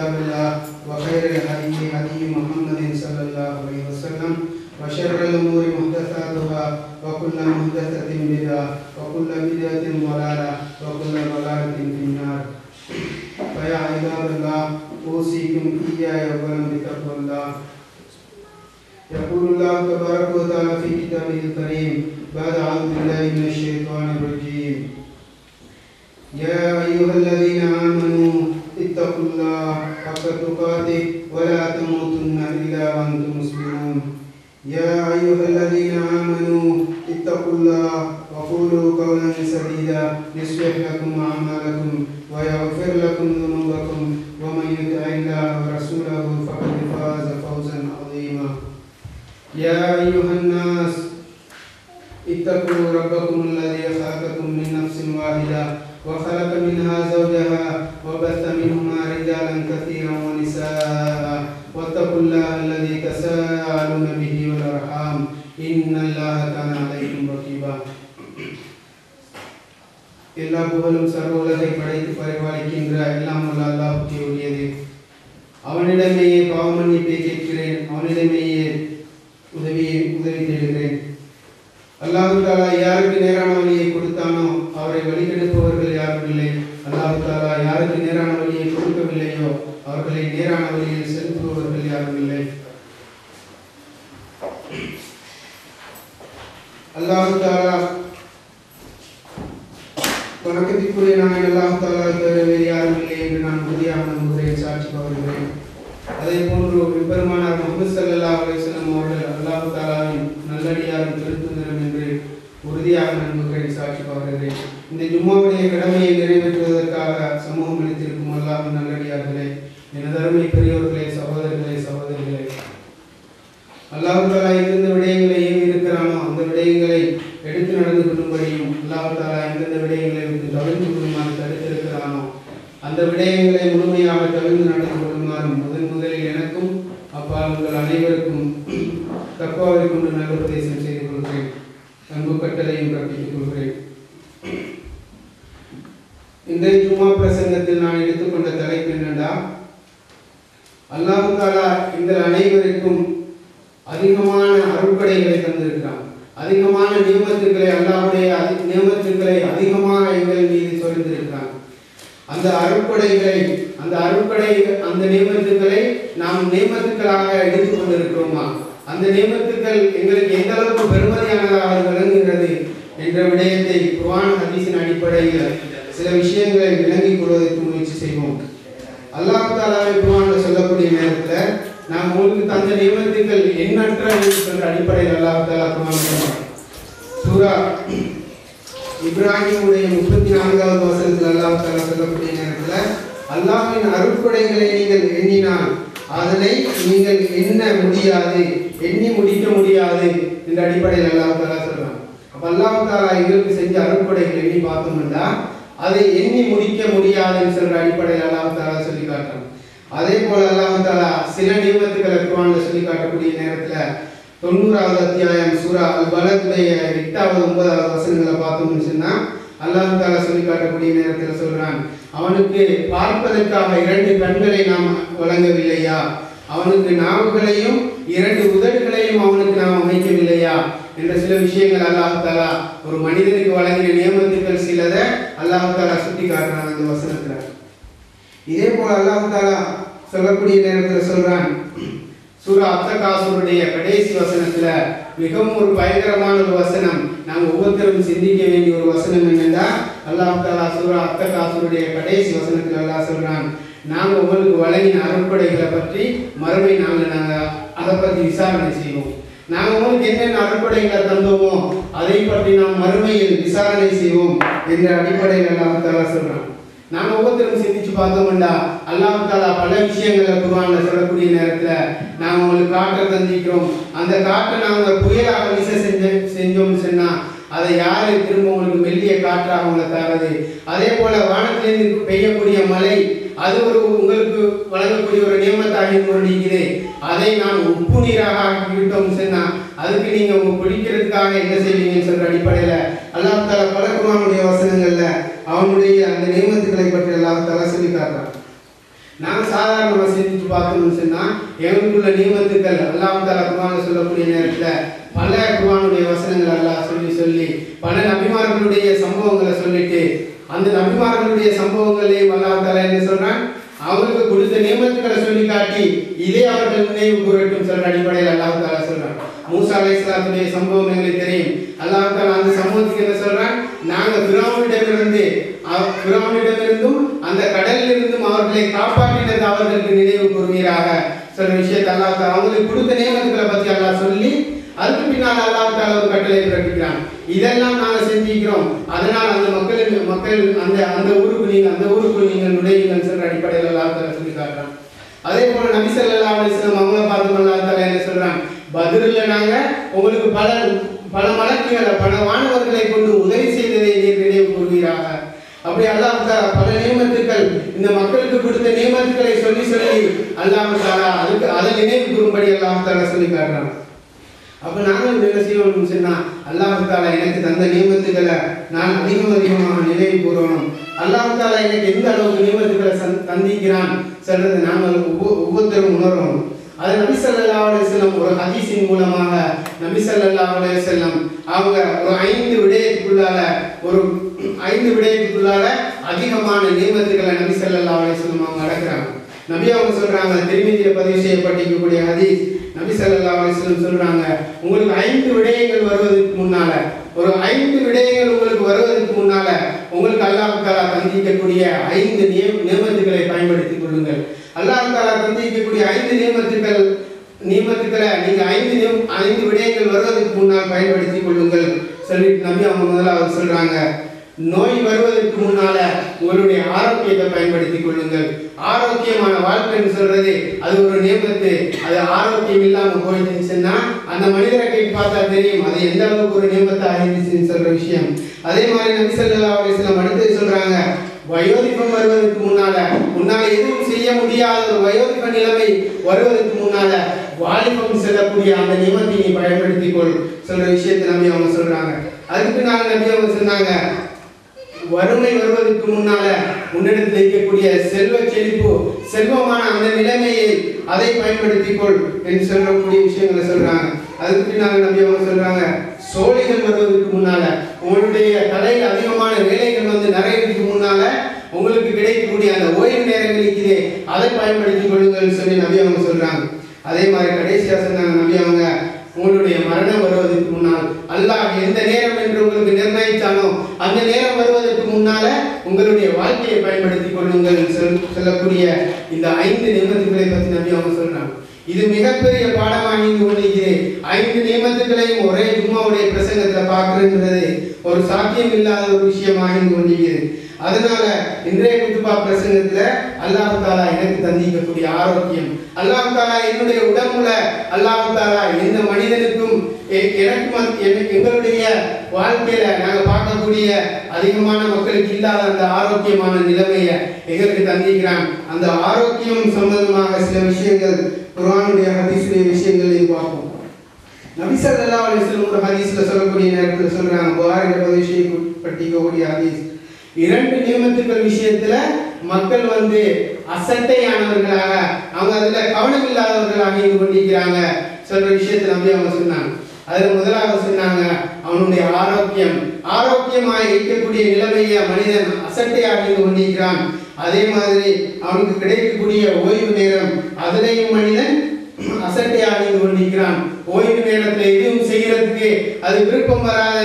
كتاب الله وخير الهدي هدي محمد صلى الله عليه وسلم وشر الأمور محدثاتها وكل محدثة بدعة وكل بدعة ضلالة وكل ضلالة في النار. فيا عباد الله، أوصيكم إياي أولا بتقوى الله. يقول الله تبارك وتعالى في كتابه الكريم بعد أعوذ بالله من الشيطان الرجيم. يا أيها الذين تقاته ولا تموتن إلا وأنتم مسلمون. يا أيها الذين آمنوا اتقوا الله وقولوا قولا سديدا يصلح لكم أعمالكم ويغفر لكم ذنوبكم. ومن يطع الله ورسوله فقد فاز فوزا عظيما. يا أيها الناس اتقوا ربكم الذي خلقكم من نفس واحدة وخلق منها زوجها الله الذي تساءلون به والأرحام إن الله كان عليكم رقيبا எல்லா புகழும் சர்வ உலகை படைத்து பரிபாலிக்கின்ற எல்லாம் வல்ல அல்லாஹ்வுக்கே உரியது அவனிடமேயே பாவ மன்னிப்பை கேட்கிறேன் அவனிடமேயே உதவியை உதவி தேடுகிறேன் அல்லாஹு தாலா யாருக்கு நேரான வழியை கொடுத்தானோ அவரை வழிகெடுப்பவர்கள் யாரும் இல்லை அல்லாஹு தாலா யாருக்கு நேரான வழியை கொடுக்கவில்லையோ அவர்களை நேரான வழியில் செலுத்துபவர்கள் யாரும் இல்லை அல்லாஹு தாலா வணக்கத்திற்குரிய நான் அல்லாஹு தாலா தவிர வேறு யாரும் இல்லை என்று நான் உறுதியாக நம்புகிறேன் சாட்சி பகர்கிறேன். அதே போன்று பெருமானார் முகமது சல்லா அலிஸ்லாம் அவர்கள் அல்லாஹு தாலாவின் நல்லடியாரும் திருத்துதரும் என்று உறுதியாக நம்புகிறேன் சாட்சி பகர்கிறேன். இந்த ஜும்மாவுடைய கடமையை நிறைவேற்ற நடந்து முதன் முதலில் எனக்கும் அப்பா உங்கள் அனைவருக்கும் தப்பாவை கொண்டு நல்ல உபதேசம் செய்து கொள்கிறேன். அன்பு கட்டளையும் கற்பித்துக் கொள்கிறேன். இன்றைய ஜும்மா பிரசங்கத்தில் நான் எடுத்துக்கொண்ட தலைப்பு என்னடா அல்லாஹு தாலா எங்கள் அனைவருக்கும் அதிகமான அருட்படைகளை தந்திருக்கிறான். அதிகமான நியமத்துக்களை அல்லாஹுடைய நியமத்துக்களை அதிகமாக எங்கள் மீது சொல்லியிருக்கிறான் அந்த அருட்கொடைகளை அந்த அருட்கொடை அந்த நியமத்துக்களை நாம் நியமத்துக்களாக எடுத்துக் கொண்டிருக்கிறோமா அந்த நியமத்துக்கள் எங்களுக்கு எந்த அளவுக்கு பெருமதியானதாக விளங்குகிறது என்ற விடயத்தை குவான் ஹதீஸின் அடிப்படையில் சில விஷயங்களை விளங்கிக் கொள்வதற்கு முயற்சி செய்வோம். அல்லாஹ் தாலாவை குர்ஆன்ல சொல்லக்கூடிய நேரத்தில் நாம் உங்களுக்கு தந்த நியமத்துக்கள் எண்ணற்ற என்ற அடிப்படையில் அல்லாஹ் தாலா குர்ஆன் சூரா இப்ராஹிமுடைய முப்பத்தி நான்காவது வசனத்தில் அல்லாஹ் தாலா சொல்லக்கூடிய நேரத்தில் அல்லாஹின் அருட்படைகளை நீங்கள் எண்ணினால் அதனை நீங்கள் எண்ண முடியாது எண்ணி முடிக்க முடியாது என்ற அடிப்படையில் அல்லாஹ் தாலா சொல்றான். அப்ப அல்லாஹ் தாலா எங்களுக்கு செஞ்ச அருட்கொடைகள் எண்ணி பார்த்தோம்னா அதை எண்ணி முடிக்க முடியாதுன்னு சொல்ற அடிப்படையில் அல்லாஹ் தாலா சொல்லி காட்டுறான். அதே போல அல்லாஹ் தாலா சில நியமத்துக்களை குர்ஆன்ல சொல்லி காட்டக்கூடிய நேரத்தில் தொண்ணூறாவது அத்தியாயம் சூரா அல் பலத்துடைய எட்டாவது ஒன்பதாவது வசனங்களை பார்த்தோம்னு சொன்னா அல்லாஹ் தாலா சொல்லி காட்டக்கூடிய நேரத்தில் சொல்றான் அவனுக்கு பார்ப்பதற்காக இரண்டு கண்களை நாம் வழங்கவில்லையா? அவனுக்கு நாவுகளையும் இரண்டு உதடுகளையும் அவனுக்கு நாம் அமைக்கவில்லையா? என்ற சில விஷயங்கள் அல்லாஹு தாலா ஒரு மனிதனுக்கு வழங்கின நியமத்துக்கள் சிலதை அல்லாஹ் தாலா சுட்டி காட்டுறான் அந்த வசனத்தில். இதே போல் அல்லாஹ் தாலா சொல்லக்கூடிய நேரத்தில் சொல்றான் சூரா அப்தகாசுருடைய கடைசி வசனத்துல மிகவும் ஒரு பயங்கரமான ஒரு வசனம். நாங்க ஒவ்வொருத்தரும் சிந்திக்க வேண்டிய ஒரு வசனம் என்னன்னா அல்லாஹ் தாலா சூரா அப்தகாசுருடைய கடைசி வசனத்துல அல்லாஹ் சொல்றான் நாங்க உங்களுக்கு வழங்கின அருட்படைகளை பற்றி மறுமை நாங்க நாங்க அதை பற்றி விசாரணை செய்வோம். நாங்க உங்களுக்கு என்னென்ன அருட்படைகளை தந்தோமோ அதை பற்றி நாம் மறுமையில் விசாரணை செய்வோம் என்ற அடிப்படையில் அல்லாஹ் தாலா சொல்றான். நாம ஒவ்வொருத்தரும் சிந்திச்சு பார்த்தோம்டா அல்லாஹ் பல விஷயங்களை குருவான சொல்லக்கூடிய நேரத்துல நாம உங்களுக்கு காற்றை தந்திக்கிறோம் அந்த காற்றை நாங்கள் புயலாக வீச செஞ்ச செஞ்சோம்னு சொன்னா அதை யாரு திரும்ப உங்களுக்கு மெல்லிய காற்றாக உங்களை தரது. அதே போல வானத்திலிருந்து பெய்யக்கூடிய மழை அது ஒரு உங்களுக்கு வழங்கக்கூடிய ஒரு நியமத்தாக கொண்டிருக்கிறது அதை நான் உப்பு நீராக ஆக்கிவிட்டோம் சொன்னா அதுக்கு நீங்க உங்க குடிக்கிறதுக்காக என்ன செய்வீங்கன்னு சொல்ற அடிப்படையில அல்லாஹ் தாலா பல வசனங்கள்ல அவனுடைய அந்த நியமத்துக்களை பற்றி எல்லாம் தலை சொல்லி காட்டுறான். நாங்க சாதாரணமாக சிந்திச்சு பார்த்தோம்னு சொன்னால் எங்களுக்குள்ள நியமத்துக்கள் அல்லாஹ் தலா குர்ஆன்ல சொல்லக்கூடிய நேரத்தில் பல குர்ஆனுடைய வசனங்கள் எல்லாம் சொல்லி சொல்லி பல நபிமார்களுடைய சம்பவங்களை சொல்லிட்டு அந்த நபிமார்களுடைய சம்பவங்களையும் அல்லாஹ் தாலா என்ன சொல்றான்? அவருக்கு கொடுத்த நியமத்துக்களை சொல்லி காட்டி இதே அவர்கள் நினைவு கூறட்டும் சொல்ற அடிப்படையில் அல்லாஹ் தாலா சொல்றான். மூசா அலைஹிஸ்ஸலாத்துடைய சம்பவம் எங்களுக்கு தெரியும். அல்லாஹ் தாலா அந்த சம்பவத்துக்கு என்ன சில விஷயத்தை அல்லாஹ் தாலா அவங்களுக்கு கொடுத்த நியமத்துக்களை பத்தி அல்லாஹ் சொல்லி அதுக்கு பின்னால் அல்லாஹ் தாலா ஒரு கட்டளை பிறப்பிக்கிறான். இதெல்லாம் நாங்கள் செஞ்சிக்கிறோம். அதனால் அந்த மக்களின் மக்கள் அந்த அந்த ஊருக்கு நீங்கள் அந்த ஊருக்கு நீங்கள் நுழையுங்கள் சொல்ற அடிப்படையில் அல்லாஹ் தாலா சொல்லி காட்டுறான். அதே போல நபி ஸல்லல்லாஹு அலிஸ்லாம் அவங்கள பார்த்து அல்லாஹ் தாலா என்ன சொல்றான்? பதிரில் நாங்கள் உங்களுக்கு பல பல மலக்குகளை பல மாணவர்களை கொண்டு உதவி செய்ததை அப்படி அல்லாஹ் பல நியமத்துக்கள் இந்த மக்களுக்கு கொடுத்த நியமத்துக்களை சொல்லி சொல்லி அல்லாஹ் தாரா அதுக்கு அதை நினைவு கூறும்படி அல்லாஹ் தாரா சொல்லி காட்டுறாங்க அப்ப நாங்கள் என்ன செய்யணும்னு சொன்னா அல்லாஹ் தாலா எனக்கு தந்த நியமத்துக்களை நான் அதிகம் அதிகமாக நினைவு கூறணும். அல்லாஹ் தாலா எனக்கு எந்த அளவுக்கு நியமத்துக்களை சந்- தந்திக்கிறான் சொல்றதை நாங்கள் ஒவ்வொ- ஒவ்வொருத்தரும் உணரணும். அது நபி சல்லா அலே செல்லம் ஒரு ஹதீஸின் மூலமாக நபி சல்லா அலே செல்லம் அவங்க ஒரு ஐந்து விடயத்துக்குள்ளால ஒரு ஐந்து விடயத்துக்குள்ளால அதிகமான நியமத்துக்களை நபி செல்லல்லா அலிஸ்லம் அவங்க அடக்குறாங்க. நபி அவங்க சொல்றாங்க திருமதியில பதிவு செய்யப்பட்டிருக்கக்கூடிய ஹதீஸ் நபி ஸல்லல்லாஹு அலிஸ்லம் சொல்றாங்க உங்களுக்கு ஐந்து விடயங்கள் வருவதற்கு முன்னால ஒரு ஐந்து விடயங்கள் உங்களுக்கு வருவதற்கு முன்னால உங்களுக்கு அல்லாஹ் தாலா தந்திக்கக்கூடிய ஐந்து நியம நியமத்துக்களை பயன்படுத்திக் கொள்ளுங்கள். அல்லாஹ் தாலா தந்திக்கக்கூடிய ஐந்து நியமத்துக்கள் நியமத்துக்களை நீங்க ஐந்து நியம் ஐந்து விடயங்கள் வருவதற்கு முன்னால் பயன்படுத்திக் கொள்ளுங்கள். சொல்லிட்டு நபி அவங்க முதலாவது சொல்றாங்க நோய் வருவதற்கு முன்னால உங்களுடைய ஆரோக்கியத்தை பயன்படுத்திக் கொள்ளுங்கள். ஆரோக்கியமான வாழ்க்கைன்னு சொல்றது அது ஒரு நியமத்து. அது ஆரோக்கியம் இல்லாம போயிருந்துச்சுன்னா அந்த மனிதரை கை பார்த்தா தெரியும் அது எந்த அளவுக்கு ஒரு நியமத்தை இருந்துச்சுன்னு சொல்ற விஷயம். அதே மாதிரி நபி ஸல்லல்லாஹு அலைஹி வஸல்லம் அடுத்து சொல்றாங்க வயோதிபம் வருவதற்கு முன்னால உன்னால எதுவும் செய்ய முடியாத ஒரு வயோதிப நிலைமை வருவதற்கு முன்னால வாலிபம் செல்லக்கூடிய அந்த நியமத்தை நீ பயன்படுத்திக் கொள் சொல்ற விஷயத்தை நம்பி அவங்க சொல்றாங்க. அதுக்கு நாங்கள் நம்பி அவங்க சொன்னாங்க வறுமை வருவதற்கு முன்னால உன்னிடத்தில் இருக்கக்கூடிய செல்வ செழிப்பு செல்வமான அந்த நிலைமையை அதை பயன்படுத்திக் கொள் என்று சொல்லக்கூடிய விஷயங்களை சொல்றாங்க. அதுக்கு பின்னால நம்பி அவங்க சொல்றாங்க. சோழிகள் வருவதற்கு முன்னால உங்களுடைய தலையில் அதிகமான வேலைகள் வந்து நிறையறதுக்கு முன்னால உங்களுக்கு கிடைக்கக்கூடிய அந்த ஓய்வு நேரங்கள் இருக்குதே. அதை பயன்படுத்திக் கொள்ளுங்கள் சொல்லி நம்பி அவங்க சொல்றாங்க. அதே மாதிரி கடைசியா சொன்னாங்க நம்பி அவங்க உங்களுடைய மரணம் வருவதற்கு முன்னால். அல்லாஹ் எந்த நேரம் என்று உங்களுக்கு நிர்ணயித்தானோ அந்த நேரம் வருவதற்கு முன்னால உங்களுடைய வாழ்க்கையை பயன்படுத்திக் கொள்ளுங்கள் சொல்லக்கூடிய இந்த ஐந்து நியமத்துக்களை பற்றி நம்பி அவங்க சொல்றாங்க. இது மிகப்பெரிய பாடமாக இங்கு கொண்டிருக்கிறது ஐந்து நியமத்துக்களையும் ஒரே ஜும்மாவுடைய பிரசங்கத்துல பார்க்கிறது ஒரு சாத்தியம் இல்லாத ஒரு விஷயமாக இங்கு கொண்டிருக்கிறது அதனால இன்றைய குத்துபா பிரசங்கத்துல அல்லாஹ் தாலா எனக்கு தந்திக்கக்கூடிய ஆரோக்கியம். அல்லாஹ் தாலா என்னுடைய உடம்புல அல்லாஹ் தாலா எந்த மனிதனுக்கும் எ- எனக்கு எங்களுடைய வாழ்க்கையில நாங்க பார்க்கக்கூடிய அதிகமான மக்களுக்கு இல்லாத அந்த ஆரோக்கியமான நிலைமையை எங்களுக்கு தந்திக்கிறான் அந்த ஆரோக்கியம் சம்பந்தமாக சில விஷயங்கள் குரானுடைய ஹதீஸுடைய விஷயங்களையும் பார்ப்போம். நபி அல்லாஹ் அலிஸ்லம் ஒரு ஹதீஸ்ல சொல்லக்கூடிய நேரத்தில் சொல்றாங்க. புகாரில பதிவு செய்யப்பட்டிருக்கக்கூடிய ஹதீஸ். இரண்டு நியமத்துக்கள் விஷயத்துல மக்கள் வந்து அசட்டையானவர்களாக அவங்க அதுல கவனம் இல்லாதவர்களாக இருந்து கொண்டிருக்கிறாங்க சொல்ற விஷயத்தை நம்பி அவங்க சொன்னாங்க. அதுல முதலாவது சொன்னாங்க அவனுடைய ஆரோக்கியம். ஆரோக்கியமாக இருக்கக்கூடிய நிலைமையை மனிதன் அசட்டையாக இருந்து கொண்டிருக்கிறான். அதே மாதிரி அவனுக்கு கிடைக்கக்கூடிய ஓய்வு நேரம் அதிலையும் மனிதன் அசட்டையாக இருந்து கொண்டிருக்கிறான். ஓய்வு நேரத்தில் எதுவும் செய்யறதுக்கு அது விருப்பம் வராத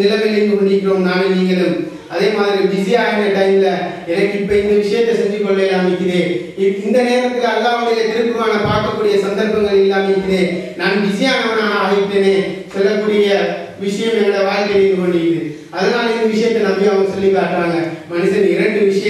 நிலைமையில் இருந்து கொண்டிருக்கிறோம் நானும் நீங்களும். மாதிரி பிஸியா ஆகின டைம்ல எனக்கு இப்ப இந்த விஷயத்தை செஞ்சு கொள்ள இல்லாமிக்குது. இந்த நேரத்துல அல்லாவுடைய திருக்குறான பார்க்கக்கூடிய சந்தர்ப்பங்கள் இல்லாமிக்குது. நான் பிஸியானவனாக ஆகிட்டேனே சொல்லக்கூடிய விஷயம் என்னோட வாழ்க்கையில் இருந்து கொண்டிருக்குது. அதனால இந்த விஷயத்தை நம்பி அவங்க சொல்லி காட்டுறாங்க. மனுஷன் இரண்டு விஷயம்